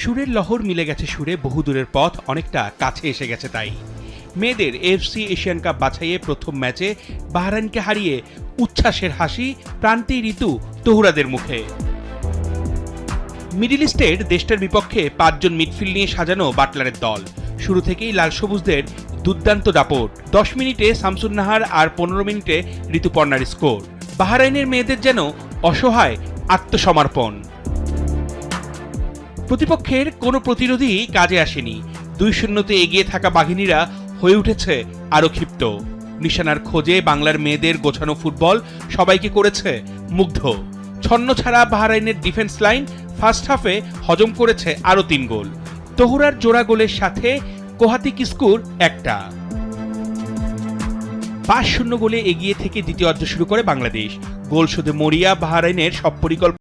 সুরের লহর মিলে গেছে সুরে বহুদূরের পথ, অনেকটা কাছে এসে গেছে তাই। মেয়েদের এফসি এশিয়ান কাপ বাছাইয়ে প্রথম ম্যাচে বাহরাইনকে হারিয়ে উচ্ছ্বাসের হাসি প্রান্তিক ঋতু তহুরাদের মুখে। মিডিল ইস্টের দেশটার বিপক্ষে পাঁচজন মিডফিল্ড নিয়ে সাজানো বাটলারের দল। শুরু থেকেই লাল সবুজদের দুর্দান্ত দাপট। দশ মিনিটে শামসুন নাহার আর পনেরো মিনিটে ঋতুপর্ণার স্কোর। বাহারাইনের মেয়েদের যেন অসহায় আত্মসমর্পণ। প্রতিপক্ষের কোনো প্রতিরোধী কাজে আসেনি। দুই শূন্যতে এগিয়ে থাকা বাঘিনীরা হয়ে উঠেছে আরও ক্ষিপ্ত। নিশানার খোঁজে বাংলার মেয়েদের গোছানো ফুটবল সবাইকে করেছে মুগ্ধ। ছন্ন ছাড়া বাহারাইনের ডিফেন্স লাইন ফার্স্ট হাফে হজম করেছে আরও তিন গোল। তহুরার জোড়া গোলের সাথে কোহাতি কিস্কুর একটা। পাঁচ শূন্য গোলে এগিয়ে থেকে দ্বিতীয় অর্ধ শুরু করে বাংলাদেশ। গোল শুধু মরিয়া বাহারাইনের সব পরিকল্পনা